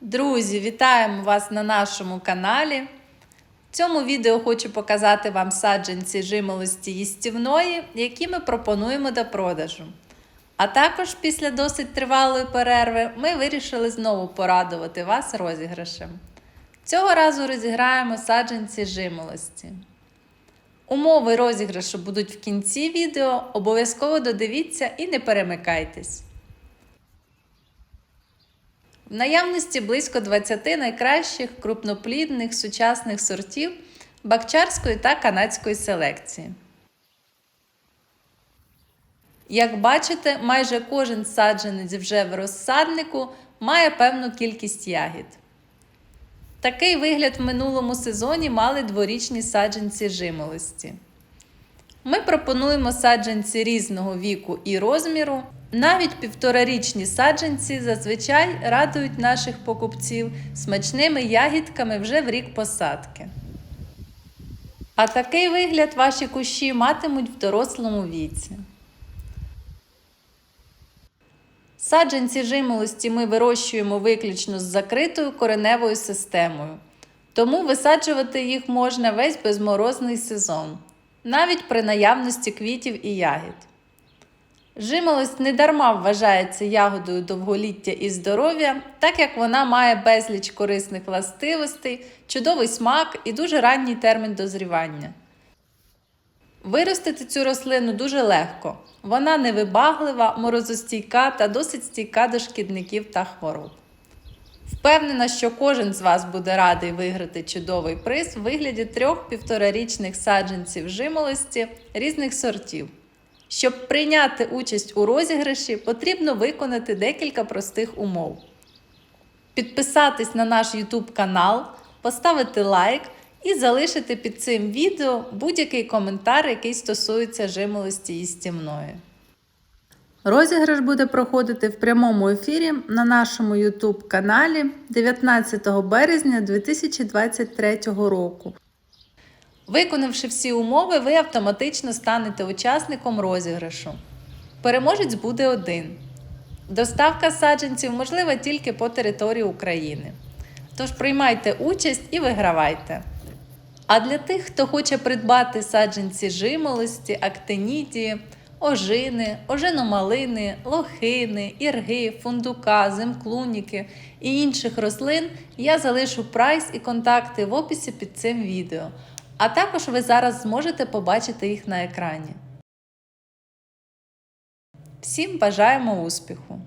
Друзі, вітаємо вас на нашому каналі. В цьому відео хочу показати вам саджанці жимолості їстівної, які ми пропонуємо до продажу. А також після досить тривалої перерви ми вирішили знову порадувати вас розіграшем. Цього разу розіграємо саджанці жимолості. Умови розіграшу будуть в кінці відео. Обов'язково додивіться і не перемикайтесь. В наявності близько 20 найкращих крупноплідних сучасних сортів бакчарської та канадської селекції. Як бачите, майже кожен саджанець вже в розсаднику має певну кількість ягід. Такий вигляд в минулому сезоні мали дворічні саджанці жимолості. Ми пропонуємо саджанці різного віку і розміру. Навіть півторарічні саджанці зазвичай радують наших покупців смачними ягідками вже в рік посадки. А такий вигляд ваші кущі матимуть в дорослому віці. Саджанці жимолості ми вирощуємо виключно з закритою кореневою системою, тому висаджувати їх можна весь безморозний сезон, навіть при наявності квітів і ягід. Жимолость недарма вважається ягодою довголіття і здоров'я, так як вона має безліч корисних властивостей, чудовий смак і дуже ранній термін дозрівання. Виростити цю рослину дуже легко. Вона невибаглива, морозостійка та досить стійка до шкідників та хвороб. Впевнена, що кожен з вас буде радий виграти чудовий приз в вигляді трьох півторарічних саджанців жимолості різних сортів. Щоб прийняти участь у розіграші, потрібно виконати декілька простих умов: підписатись на наш YouTube канал, поставити лайк і залишити під цим відео будь-який коментар, який стосується жимолості їстівної. Розіграш буде проходити в прямому ефірі на нашому YouTube каналі 19 березня 2023 року. Виконавши всі умови, ви автоматично станете учасником розіграшу. Переможець буде один. Доставка саджанців можлива тільки по території України. Тож приймайте участь і вигравайте. А для тих, хто хоче придбати саджанці жимолості, актинідії, ожини, ожиномалини, лохини, ірги, фундука, земклуніки і інших рослин, я залишу прайс і контакти в описі під цим відео. А також ви зараз зможете побачити їх на екрані. Всім бажаємо успіху!